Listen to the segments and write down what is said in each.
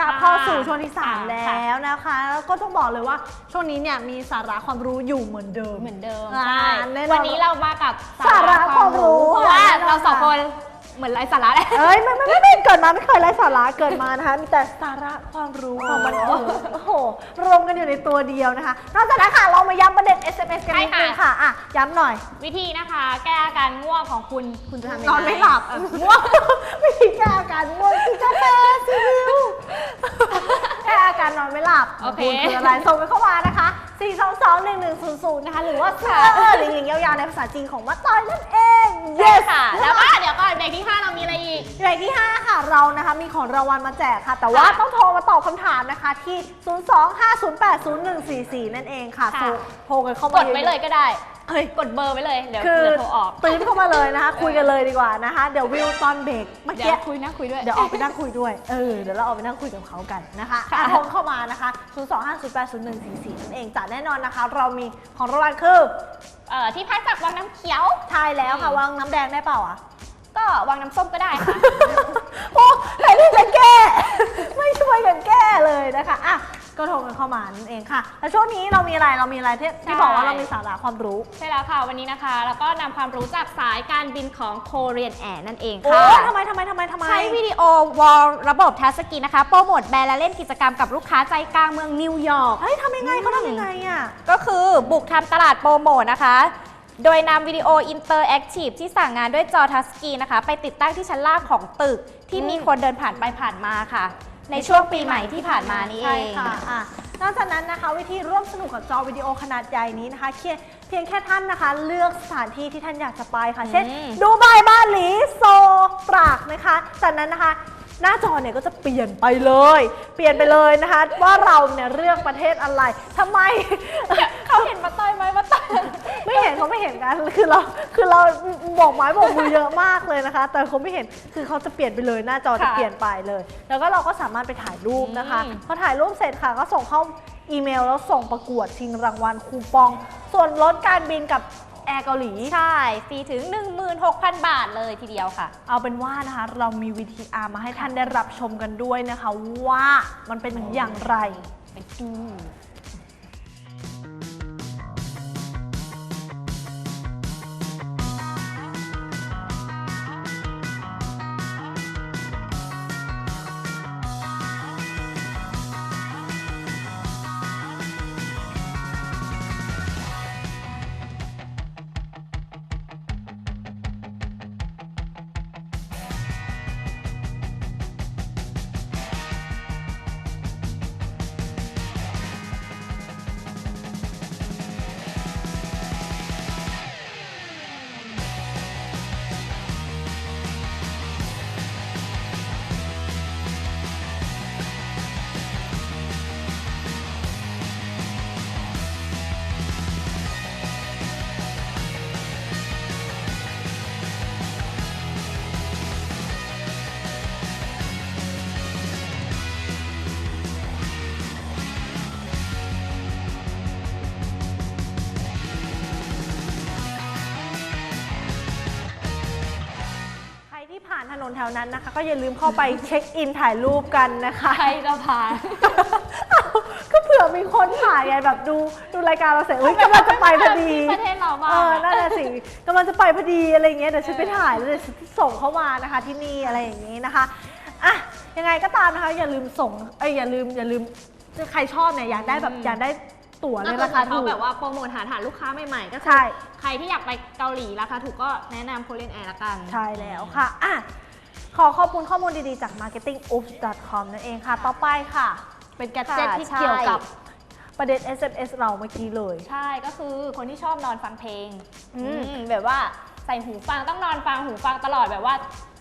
กลับเข้าสู่ช่วงที่ค่ะ3แล้วนะคะ แล้วก็ต้องบอกเลยว่าช่วงนี้เนี่ยมีสาระความรู้อยู่เหมือนเดิม เหมือนเดิมอ่าใช่แน่นอนวันนี้เรามากับสาระความรู้เพราะว่าแน่นอนเราสองคนเหมือนไร้สาระเลยเอ้ยไม่ไม่ไม่ไม่เกิดมาไม่เคยไร้สาระเกิดมานะคะมีแต่สาระความรู้ความบันเทิงโอ้โหรวมกันอยู่ในตัวเดียวนะคะนอกจากนั้นค่ะเรามาย้ำประเด็น SMS กันนิดนึงใช่ค่ะ ค่ะอะย้ำหน่อย วิธีนะคะ แก้อาการง่วงของคุณคุณจะทำยังไงนอนไม่หลับ เออง่วงวิธีแก้อาการง่วงกินกาแฟซีวิวแก้อาการนอนไม่หลับโอเคณคืออะไรส่งกันเข้ามานะคะ 4 2 2 1 1 0 0 นะคะ หรือว่าเสื้อเออลิงลิงยาวๆ ในภาษาจีนของมัตตอยนั่นเองใช่ค่ะ แล้วก็เดี๋ยวก่อนเบรกที่ 5 เรามีอะไรอีกในที่ 5 ค่ะ เรานะคะมีของรางวัลมาแจกค่ะ แต่ว่าค่ะต้องโทรมาตอบคำถามนะคะที่ 025080144 นั่นเองค่ะค่ะโทรโทรกันเข้ากมาดไว้เลยก็ได้ เฮ้ยกดเบอร์ไว้เลยเดี๋ยวคือเดี๋ยวโทรออกตื่นเข้ามาเลยนะคะ คุยกันเลยดีกว่านะคะ เดี๋ยววิวตอนเบรกเมื่อเดี๋กี้ยวคุยนะคุยด้วย เดี๋ยวออกไปนั่งคุยด้วย เออ เดี๋ยวเราออกไปนั่งคุยกับเขากันนะคะค่ะ อะโทรเข้ามานะคะ 0 2 5 0 8 0 1 4 4นั่นเองจ้ะแน่นอนนะคะ เรามีของรางวัลคือเอ่อที่พักจากวังน้ำเขียว ทายแล้วค่ะวางน้ำแดงได้เปล่าอะ ก็วังน้ำส้มก็ได้ค่ะ โอ้ไหนที่จะแก้ ไม่ช่วยกันแก้เลยนะคะ อะ ก็โทรกันเข้ามานั่นเองค่ะ แล้วช่วงนี้เรามีอะไรเรามีอะไรที่ที่บอกว่าเรามีสาระความรู้ ใช่แล้วค่ะวันนี้นะคะ แล้วก็นำความรู้จากสายการบินของโคเรียนแอร์นั่นเองโอ้ค่ะทำไมทำไมทำไมทำไม ใช้วิดีโอวอลระบบทัชสกรีนนะคะโปรโมทแบรนด์และเล่นกิจกรรมกับลูกค้าใจกลางเมืองนิวยอร์ก เฮ้ยทำยังไงเขาทำยังไงอะ ก็คือบุกทำตลาดโปรโมทนะคะ โดยนำวิดีโออินเตอร์แอคทีฟที่สั่งงานด้วยจอทัชสกรีนนะคะ ไปติดตั้งที่ชั้นล่างของตึกที่อืมมีคนเดินผ่านไปผ่านมาค่ะ ในช่วงปีใหม่ที่ผ่านมานี่เอใช่ง ค่ะอะนอกจากนั้นนะคะวิธีร่วมสนุกกับจอวิดีโอขนาดใหญ่นี้นะคะเพียงเพียงแค่ท่านนะคะ เลือกสถานที่ที่ท่านอยากจะไปค่ะ เช่น อืม ดูไบบ้านหลีโซปรากนะคะจากนั้นนะคะ หน้าจอเนี่ยก็จะเปลี่ยนไปเลย เปลี่ยนไปเลยนะคะ ว่าเราเนี่ยเลือกประเทศอะไรทำไม เขาเห็นมาต้อยไหมมาต้อย ไม่เห็นเขาไม่เห็นกันคือเราคือเราบอกไม้บอกมือเยอะมากเลยนะคะ แต่เขาไม่เห็นคือเขาจะเปลี่ยนไปเลยหน้าจอจะค่ะเปลี่ยนไปเลย แล้วก็เราก็สามารถไปถ่ายรูปนะคะอืม พอถ่ายรูปเสร็จค่ะก็ส่งเข้าอีเมลแล้วส่งประกวดชิงรางวัลคูปอง ส่วนลดการบินกับแอร์เกาหลี ใช่ฟรีถึง 16,000 บาทเลยทีเดียวค่ะ เอาเป็นว่านะคะเรามีวิธีอาร์มาให้ท่านได้รับชมกันด้วยนะคะ ว่ามันเป็นอย่างไร ไปดูานถนนแถวนั้นนะคะ ก็อย่าลืมเข้าไปเช็คอินถ่ายรูปกันนะคะใครจะผ่านก็เผื่อมีคนถ่ายไงแบบดูดูรายการเราเสร็จเฮ้ยกำลังจะไปพอดีประเทศเราบ้าเองอนั่นแหละสิกำลังจะไปพอดีอะไรอย่างเงี้ยเดี๋ยวฉันไปถ่ายแล้วเดี๋ยวฉันส่งเข้ามานะคะที่นี่อะไรอย่างงี้นะคะอะยังไงก็ตามนะคะ อย่าลืมส่งเอ้ยอย่าลืมอย่าลืมใครชอบเนี่ยอยากได้แบบอืมอยากได้ ตั๋วในก็ราคาเขาถูกแบบว่าโปรโมทหาฐานลูกค้าใหม่ๆ ก็คือใช่ใครที่อยากไปเกาหลีราคาถูกก็แนะนำโคเรียนแอร์ละกัน ใช่แล้วค่ะอะ ขอขอบคุณข้อมูลดีๆจาก marketingops.com นั่นเองค่ะ ต่อไปค่ะเป็นแกดเจ็ตค่ะที่ใช่เกี่ยวกับ ประเด็น SMS เราเมื่อกี้เลย ใช่ก็คือคนที่ชอบนอนฟังเพลงอืม อืมแบบว่าใส่หูฟังต้องนอนฟังหูฟังตลอดแบบว่า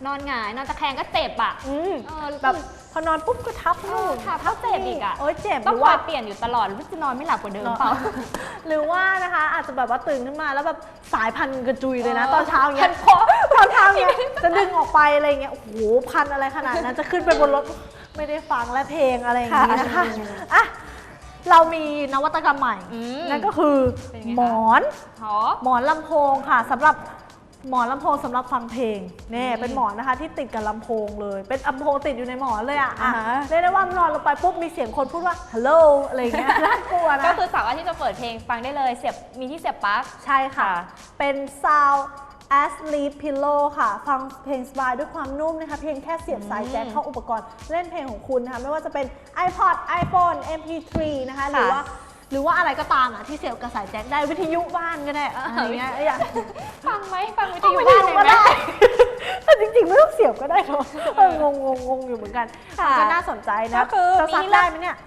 นอนหงายนอนตะแคงก็เจ็บอะอืม เออแบบ พอนอนปุ๊บก็ทับนู่นเออทับก็เจ็บอีกอะโอ้ยเจ็บต้องหรืคอยว่าเปลี่ยนอยู่ตลอดหรือว่าจะนอนไม่หลับกว่าเดิมนอนเปล่าหรือว่านะคะ อาจจะแบบว่าตื่นขึ้นมาแล้วแบบสายพันกระจุยเลยนะเออตอนเช้าอย่างเงี้พัยนคอตอนเช้าอย่างเงี้ยจะดึงออกไปอะไรเงี้ยโอ้โหพันอะไรขนาดนั้นจะขึ้นไปบนรถไม่ได้ฟังและเพลงอะไรอย่างงี้นะคะค่ะอะเรามีนวัตกรรมใหม่อืมนั่นก็คือเป็นไงคะหมอนหอหมอนลำโพงค่ะสำหรับ หมอนลำโพงสำหรับฟังเพลงเนี่ยเป็นหมอนนะคะที่ติดกับลำโพงเลย เป็นลำโพงติดอยู่ในหมอนเลยอะอะอ่าฮะ เรียกได้ว่านอนลงไปปุ๊บมีเสียงคนพูดว่าฮัลโหลอะไรอย่างเงี้ยน่ากลัวนะ ก็คือสามารถที่จะเปิดเพลงฟังได้เลยเสียบมีที่เสียบปลั๊ก ใช่ค่ะ ค่ะ เป็น Sound as Sleep Pillow ค่ะ ฟังเพลงสบายด้วยความนุ่มนะคะ เพียงแค่เสียบสายแจ็คเข้าอุปกรณ์เล่นเพลงของคุณนะคะ ไม่ว่าจะเป็น iPod iPhone MP3 นะคะ หรือว่า หรือว่าอะไรก็ตามอะที่เสียบกับสายแจ็คได้วิทยุบ้านก็ได้อะไรอย่างเงี้ยอยากฟังไหมฟังวิทเอายุวิทบ้านยุเลยก็ไหมได้แต่จริงๆไม่ต้องเสียบก็ได้เนอะเอองงงงงอยู่เหมือนกันค่ะก็น่าสนใจนะก็คือจะซักมีได้ไหมเนี่ย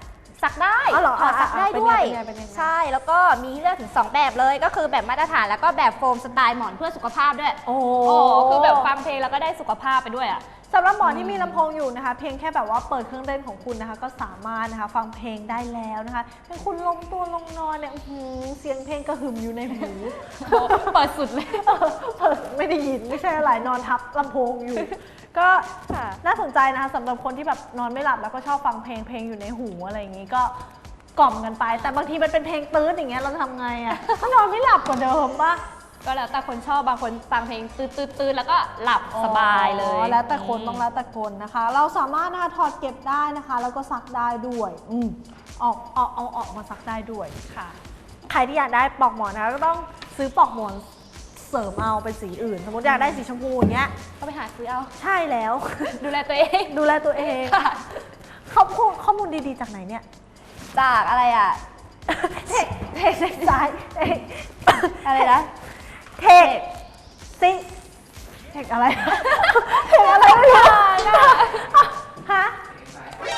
ซักได้อ๋อเหรอถอดซักอะได้อะด้วยเป็นไงเป็นไงเป็นไงใช่ แล้วก็มีให้เลือกถึง 2 แบบเลย ก็คือแบบมาตรฐานแล้วก็แบบโฟมสไตล์หมอนเพื่อสุขภาพด้วย โอ้โอ้คือแบบฟังเพลงแล้วก็ได้สุขภาพไปด้วยอะ สำหรับหมอนที่มีลำโพงอยู่นะคะ เพียงแค่แบบว่าเปิดเครื่องเล่นของคุณนะคะ ก็สามารถนะคะฟังเพลงได้แล้วนะคะเพียงคุณลงตัวลงนอนเนี่ยอื้อหือเสียงเพลงกระหึ่มอยู่ในหู เปิดสุดเลย เออเปิดไม่ได้ยินไม่ใช่อะไรนอนทับลำโพงอยู่ ก็ค่ะ น่าสนใจนะคะสำหรับคนที่แบบนอนไม่หลับแล้วก็ชอบฟังเพลงเพลงอยู่ในหูอะไรอย่างนี้ก็กล่อมกันไป แต่บางทีมันเป็นเพลงตื้นอย่างเงี้ยเราจะทำไงอะ ก็นอนไม่หลับกว่าเดิมปะ ก็แล้วแต่คนชอบบางคนฟังเพลงตื้นๆๆแล้วก็หลับสบายเลย อ๋อแล้วแต่คนต้องแล้วแต่คนนะคะ เราสามารถนะคะถอดเก็บได้นะคะ แล้วก็ซักได้ด้วยอืมออกออกเอาออกมาซักได้ด้วย ค่ะ ใครที่อยากได้ปลอกหมอนนะคะก็ต้องซื้อปลอกหมอนเสริมเอาเป็นสีอื่น สมมติอยากได้สีชมพูอย่างเงี้ย ก็ไปหาซื้อเอา ใช่แล้ว ดูแลตัวเอง ดูแลตัวเองค่ะข้อมูลข้อมูลดีๆจากไหนเนี่ย จากอะไรอะ เทคเทคเทคซ้ายเทคอะไรนะ เทคซิเทคอะไร เทคอะไรไม่รู้ฮะ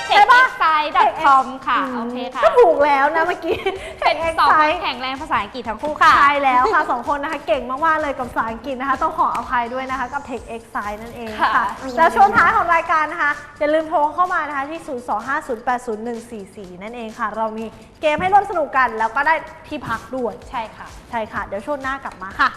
เทคนิคไซด์ .com ค่ะ โอเคค่ะ ก็ถูกแล้วนะเมื่อกี้เป็น Tech สองคน Excite แข็งแรงภาษาอังกฤษทั้งคู่ค่ะ ใช่แล้วค่ะสองคนนะคะ เก่งมากๆเลยกับภาษาอังกฤษนะคะ ต้องขออภัยด้วยนะคะ กับ Tech X s i นั่นเองค่ะค่ะ แล้วช่วงท้ายของรายการนะคะ อย่าลืมโทรเข้ามานะคะ ที่ 025080144 นั่นเองค่ะ เรามีเกมให้ร่วมสนุกกัน แล้วก็ได้ที่พักด้วย ใช่ค่ะ ใช่ค่ะ เดี๋ยวช่วงหน้ากลับมาค่ะค่ะ